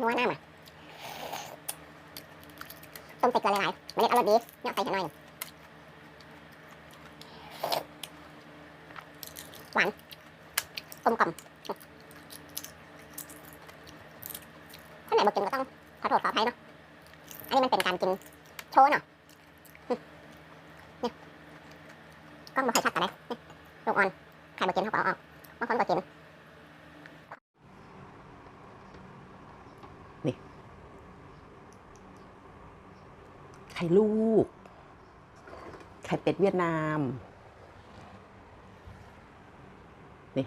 นัวหน้ามาต้มใส่เกลือหลายๆเมล็ดอร่อยดีเนี่ยใส่แค่หน่อยหวานกลมกล่อมถ้าไหนบอกกินก็ต้องขอโทษขออภัยเนาะ อันนี้มันเป็นการกินโชว์เนาะอืมเนี่ยกล้องมาใครชัดกันเลยลูกอ่อนใครบอกกินเขาก็เอาออกบางคนก็กิน ข่ลูก ไข่เป็ดเวียดนาม นี่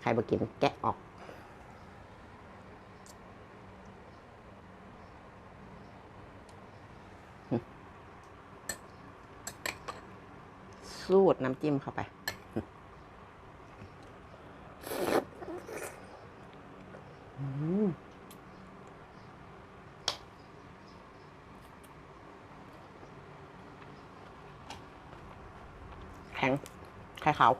ไข่บกินแกะออก สูตรน้ำจิ้มเข้าไป แข็ง ไข่ขาว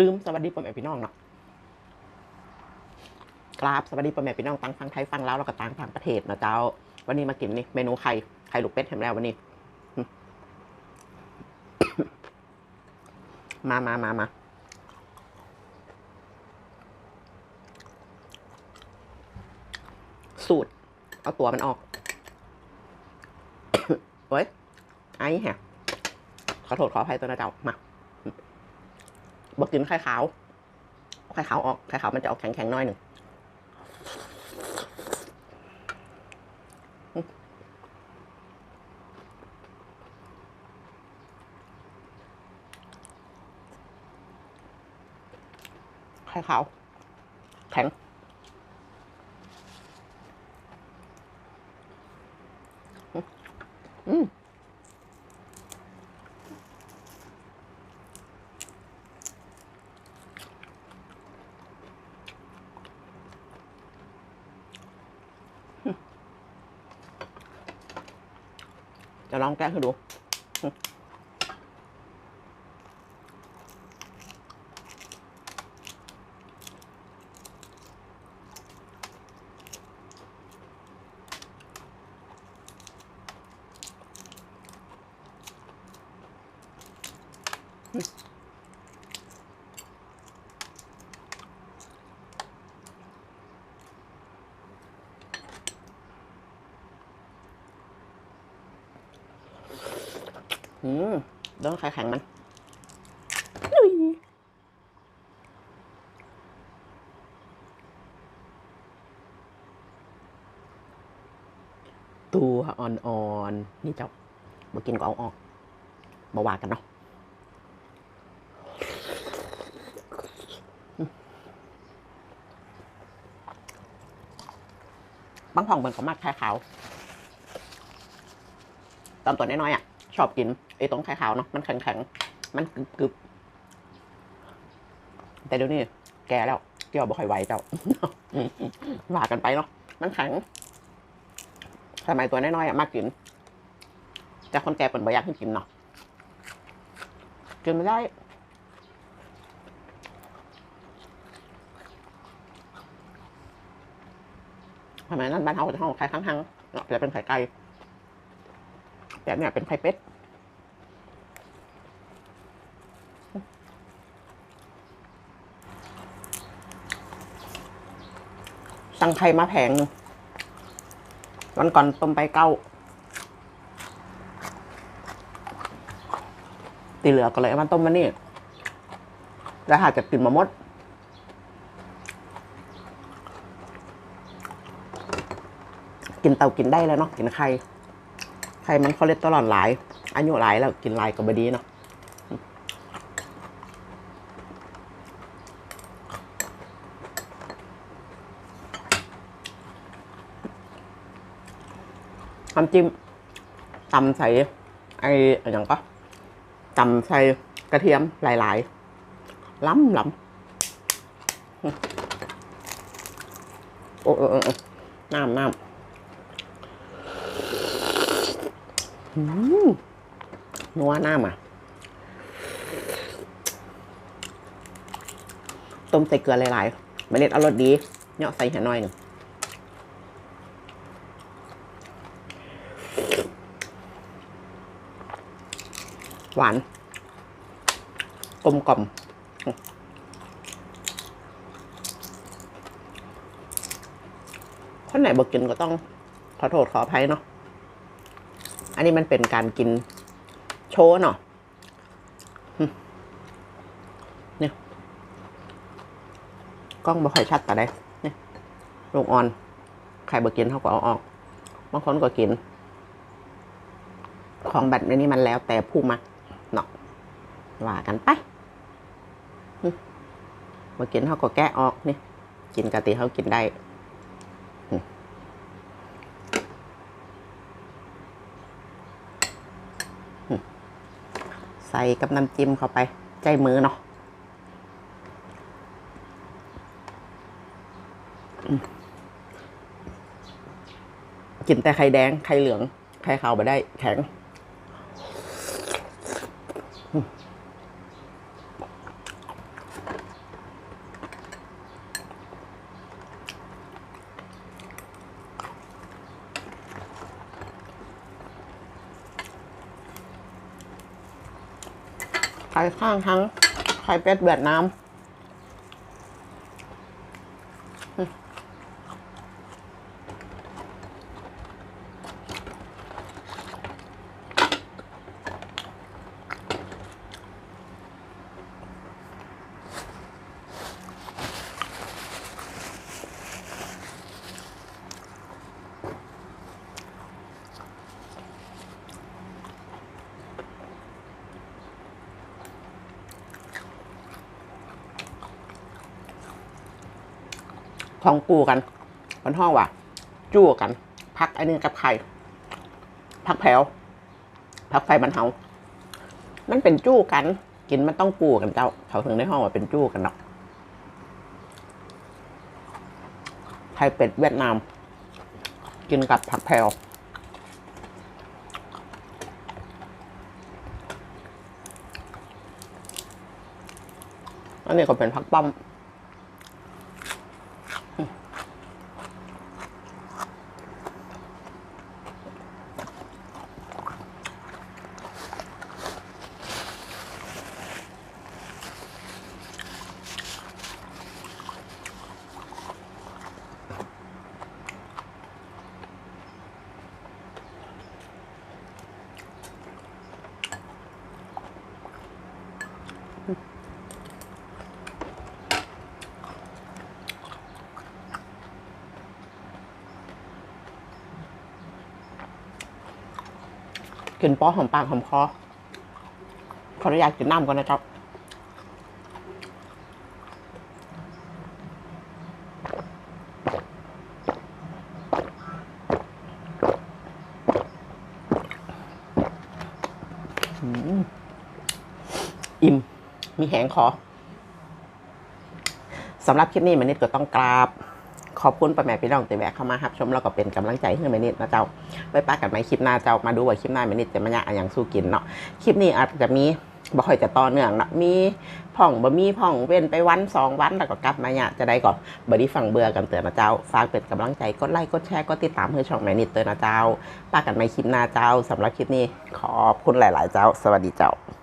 ลืมสวัสดีพ่อแม่พี่น้องเนาะกราบสวัสดีพ่อแม่พี่น้องตั้งฟังไทยฟังแล้วแล้วก็ต่างต่างประเทศนะเจ้า วันนี้มากินนี่เมนูไข่ไข่ลูกเป็ดเห็นแล้ววันนี้ มามามามา สูตร เอาตัวมันออกเฮ้ยไอ้แฮะขอโทษขออภัยตัวนะเจ้ามาบอกกินไข่ขาว ไข่ขาวออก ไข่ขาวมันจะออกแข็งๆน้อยหนึ่งไข่ขาว แข็ง อืมจะลองแกะให้ดู อืมอืมโดนไข่แข็งมันตัวอ่อนๆนี่เจ้ามากินก็เอาออกมาว่ากันเนาะ บางผ่องเหมือนเขามากไข่ขาวตอนตัวน้อยๆอะ ชอบกินไอ้ตรงไข่ขาวเนาะมันแข็งๆ มันกรึบๆแต่เดี๋ยวนี้แกแล้วเกี่ยวบ่ค่อยไหวเจ้าว่ากันไปเนาะมันแข็งสมัยตัวน้อยๆอะมากกิน แต่คนแก่เป็นบ่อยากให้กินเนาะกินไม่ได้ ทำไมนั้นบ้านเขาจะห้องไข่ข้างๆเนาะจะเป็นไข่ไก่แต่เนี่ยเป็นไข่เป็ดสั่งไข่มาแผงหนึ่งวันก่อนต้มไปเก้าตีเหลือก็เลยเอามาต้มมานี่แล้วหากจะกินมามด กินเตากินได้แล้วเนาะกินไข่ไข่มันคอเลสเตอรอลหลายอายุหลายแล้วกินหลายก็บดีเนาะน้ำจิ้มตำใส่ไอ้อะไรอย่างก็ตำใส่กระเทียมหลาย ๆ ล้ำล้ำโอ้โอ้โอ้น้ำน้ำ อืม นัวหน้ามาต้มใส่เกลือหลายๆเมล็ดเอารสดีเนาะใส่แค่อยหนึ่งหวาน กลมกล่อมคนไหนบอกกินก็ต้อง ขอโทษขออภัยเนาะ อันนี้มันเป็นการกินโชว์เนาะอืมเนี่ยกล้องบ่ค่อยชัดแต่ได้เนี่ยลูกอ่อนใครบ่กินเขาก็เอาออกบางคนก็กิน ของแบบนี้มันแล้วแต่ผู้มักเนาะว่ากันไปมบ่กินเขาก็แกะออกนี่กินกะติเขากินได้ ใส่กับน้ำจิ้มเข้าไป ใจมือเนาะกินแต่ไข่แดง ไข่เหลือง ไข่ขาวไปได้แข็ง ไข่ข้างทั้งไข่เป็ดเวียดนาม ของกูกันบนห้องว่ะจู้กัน พักอ้นี่กับไข่พักแผวพักไฟบันเทามันเป็นจู้กัน กินมันต้องกูกันเจ้า เขาถึงในห้องว่าเป็นจู้กันเนาะไข่เป็ดเวียดนาม กินกับผักแพรวอันนี้ก็เป็นผักป้อม กินป้อหอมปากหอมคอ ขออนุญาตกินน้ำก่อนนะครับอิ่ม มีแหงคอสำหรับคลิปนี้แมันนิดก็ต้องกราบ ขอบคุณป้าแม่พี่น้องที่แวะเข้ามาครับ ชมแล้วก็เป็นกำลังใจให้แม่นิดนะเจ้า ไว้ป้ากันไหมคลิปหน้าเจ้ามาดูว่าคลิปหน้าแม่นิดจะมาเนี่ยอย่างสู้กินเนาะคลิปนี้อาจจะมีบ่ค่อยจะต่อเนื่องเนาะมีผ่องบ่มีผ่องเว้นไปวันสองวันแล้วก็กลับมาเนี่ยจะได้ก่อนบ่ได้ฟังเบื่อกันเตือนนะเจ้าฝากเป็นกำลังใจกดไลค์กดแชร์กดติดตามเพื่อช่องแม่นิดเตือนนะเจ้าป้ากันไหมคลิปหน้าเจ้าสำหรับคลิปนี้ขอบคุณหลาย ๆ เจ้า สวัสดีเจ้า